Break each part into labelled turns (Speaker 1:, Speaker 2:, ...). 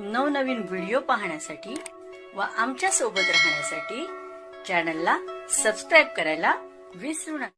Speaker 1: नवनवीन व्हिडिओ पाहण्यासाठी व आमच्यासोबत राहण्यासाठी चॅनलला सबस्क्राईब करायला विसरू नका.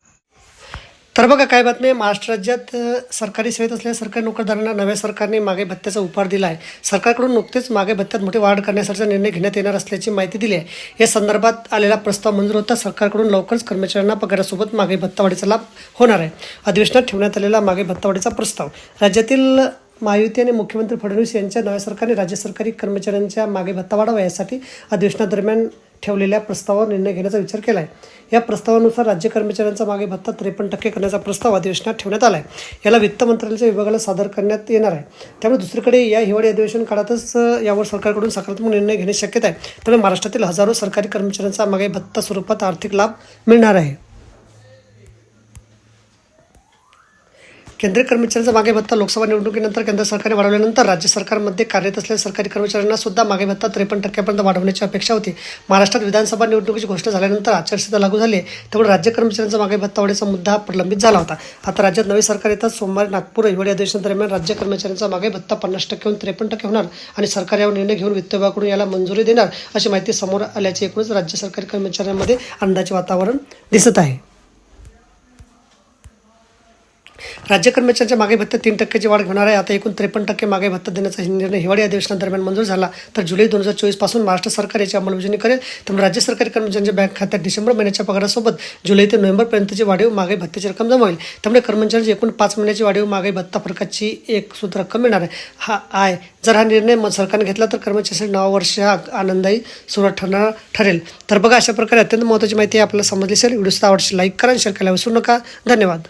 Speaker 2: तर बघा काय बातमी आहे? महाराष्ट्र राज्यात सरकारी सेवेत असलेल्या सरकारी नोकरदारांना नव्या सरकारने मागे भत्त्याचा उपहार दिला आहे. सरकारकडून नुकतेच मागे भत्त्यात मोठी वाढ करण्यासाठीचा निर्णय घेण्यात येणार असल्याची माहिती दिली आहे. या संदर्भात आलेला प्रस्ताव मंजूर होता. सरकारकडून लवकरच कर्मचाऱ्यांना पगारासोबत मागे भत्तावाढीचा लाभ होणार आहे. अधिवेशनात ठेवण्यात आलेला मागे भत्तावाढीचा प्रस्ताव. राज्यातील महायुती आणि मुख्यमंत्री फडणवीस यांच्या नव्या सरकारने राज्य सरकारी कर्मचाऱ्यांच्या मागे भत्ता वाढावा यासाठी अधिवेशनादरम्यान ठेवलेल्या प्रस्तावावर निर्णय घेण्याचा विचार केला आहे या प्रस्तावानुसार राज्य कर्मचाऱ्यांचा मागे भत्ता त्रेपन्न टक्के करण्याचा प्रस्ताव अधिवेशनात ठेवण्यात आला आहे याला वित्त मंत्रालयाच्या विभागाला सादर करण्यात येणार आहे. त्यामुळे दुसरीकडे या हिवाळी अधिवेशन काळातच यावर सरकारकडून सकारात्मक निर्णय घेण्याची शक्यता आहे. त्यामुळे महाराष्ट्रातील हजारो सरकारी कर्मचाऱ्यांचा मागे भत्ता स्वरूपात आर्थिक लाभ मिळणार आहे. केंद्रीय कर्मचाऱ्यांचा मागे भत्ता लोकसभा निवडणुकीनंतर केंद्र सरकारने वाढवल्यानंतर राज्य सरकारमध्ये कार्यरत असलेल्या सरकारी कर्मचाऱ्यांना सुद्धा मागे भत्ता त्रेपन्न टक्क्यापर्यंत वाढवण्याची अपेक्षा होती. महाराष्ट्रात विधानसभा निवडणुकीची घोषणा झाल्यानंतर आचारसंहिता लागू झाली. त्यामुळे राज्य कर्मचाऱ्यांचा मागे भत्ता वाढीचा मुद्दा प्रलंबित झाला होता. आता राज्यात नवे सरकार येतात सोमवारी नागपूर हिवाळी अधिवेशनादरम्यान राज्य कर्मचाऱ्यांचा मागे भत्ता पन्नास टक्क्याहून त्रेपन्न टक्के होणार आणि सरकार यावर निर्णय घेऊन वित्त विभागाकडून याला मंजुरी देणार अशी माहिती समोर आल्याची एकूणच राज्य सरकारी कर्मचाऱ्यांमध्ये आनंदाचे वातावरण दिसत आहे. राज्य कर्मचाऱ्यांच्या मागे भत्त्यात तीन टक्क्याची वाढ होणार आहे. आता एकूण त्रेपन्न टक्के मागे भत्ता देण्याचा निर्णय हिवाळी अधिवेशनादरम्यान मंजूर झाला. तर जुलै दोन हजार चोवीसपासून महाराष्ट्र सरकार याची अंमलबजावणी करेल. त्यामुळे राज्य सरकारी कर्मचाऱ्यांच्या बँक खात्यात डिसेंबर महिन्याच्या पगारासोबत जुलै ते नोव्हेंबरपर्यंतची वाढीव मागे भत्त्याची रक्कम जमा होईल. त्यामुळे कर्मचाऱ्यांची एकूण पाच महिन्याची वाढीव मागे भत्ता फरकाची एक सूत्र रक्कम मिळणार आहे. हा आहे. जर हा निर्णय सरकारने घेतला तर कर्मचाऱ्यांसाठी नवा वर्ष हा आनंददायी सुरुवात ठरणार ठरेल. तर बघा अशा प्रकारे अत्यंत महत्त्वाची माहिती आपल्याला समजली असेल. व्हिडिओ आवडशी लाईक करा शेअर करायला विसरू नका. धन्यवाद.